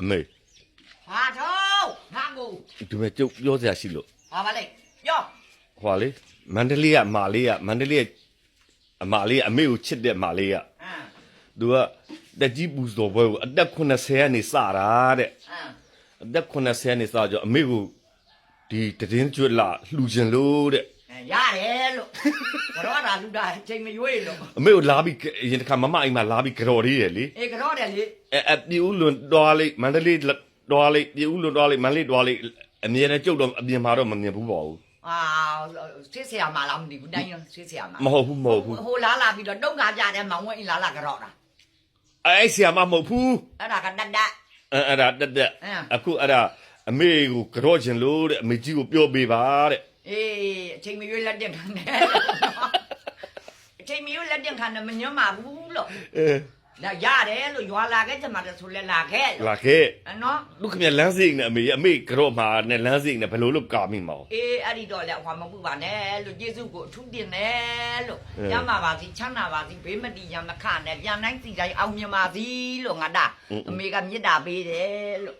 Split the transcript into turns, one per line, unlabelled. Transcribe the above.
အမေ
ဟာတော့ငါကို
ဒီမဲ့ကျုပ်ပြောစရာရှိလို့
ဟာပါလေပြော
ဟွာလေမန္တလေးကအမလေးကမန္တလေးကအမလေးကအမေကိုချစ်တဲ့အမလေးက
အမ်
သူကတက်ကြီးပူဇော်ပွဲကိုအသက်80ကနေစတာတဲ့
အမ်
အသက်80ကနေစကြအမေကိုဒီတည်င်းကျွတ်လာလှူခြင်းလို့တဲ့
အဲ ရတယ်လို့ကတော့တာလူတာချိန်မရွေးလို့
အမေကိုလာပြီးအရင်တစ်ခါမမအိမ်မှာလာပြီးကြော်သေးတယ်လေ
အေးကတော့တယ်လေ
အဲအပြူလွန်တော်လေးမန္တလေးတော်လေးပြူလွန်တော်လေးမန္တလေးတော်လေးအမြဲတမ်းကျုပ်တော့အပြင်မှာတော့မမြင်ဘူးပါဘူး
အာစစ်ဆရာမလားမသိဘူးတိုင်းရောစစ်ဆရာမ
မဟုတ်ဘူးမဟုတ်ဘူး
ဟိုလာလာပြီးတော့တုံးကားကြတယ်မောင်ဝင်းအင်းလာလာကတော့တာ
အဲ့ဆီယာမမဟုတ်ဘူး
အဲ့ဒါကတက်တက်
အဲ့အဲ့ဒါတက်တက်
အင်း
အခုအဲ့ဒါအမေကိုကြော့ခြင်းလို့တဲ့အမေကြီးကိုပြောပေးပါတဲ့
အေးအချိန်မရွေးလက်တင်ခံတယ်အချိန်မရွေးလက်တင်ခံတယ်မညွှန်းပါဘူးလို့
အဲ
လာရတယ်လို့ရွာလာခဲ့ကြမှာတဆိုလဲလာခဲ့လို့
လာခဲ့
အနော်
လူခင်ဗျလမ်းစိတ်နဲ့အမေအမေကြော့မှာနဲ့လမ်းစိတ်နဲ့ဘယ်လိုလုပ်ကာမိမအောင်
အေးအဲ့ဒီတော့လေဟွာမပူပါနဲ့လို့ယေရှုကိုအထူးတင်တယ်လို့
အဲ
ကျမ်းပါပါစီချမ်းသာပါစီဘေးမတည်ရမခနဲ့ပြန်တိုင်းစီတိုင်းအောင်မြင်ပါစီလို့ငါတာ
အင်းအင်း
အမေကမေတ္တာပေးတယ်လို့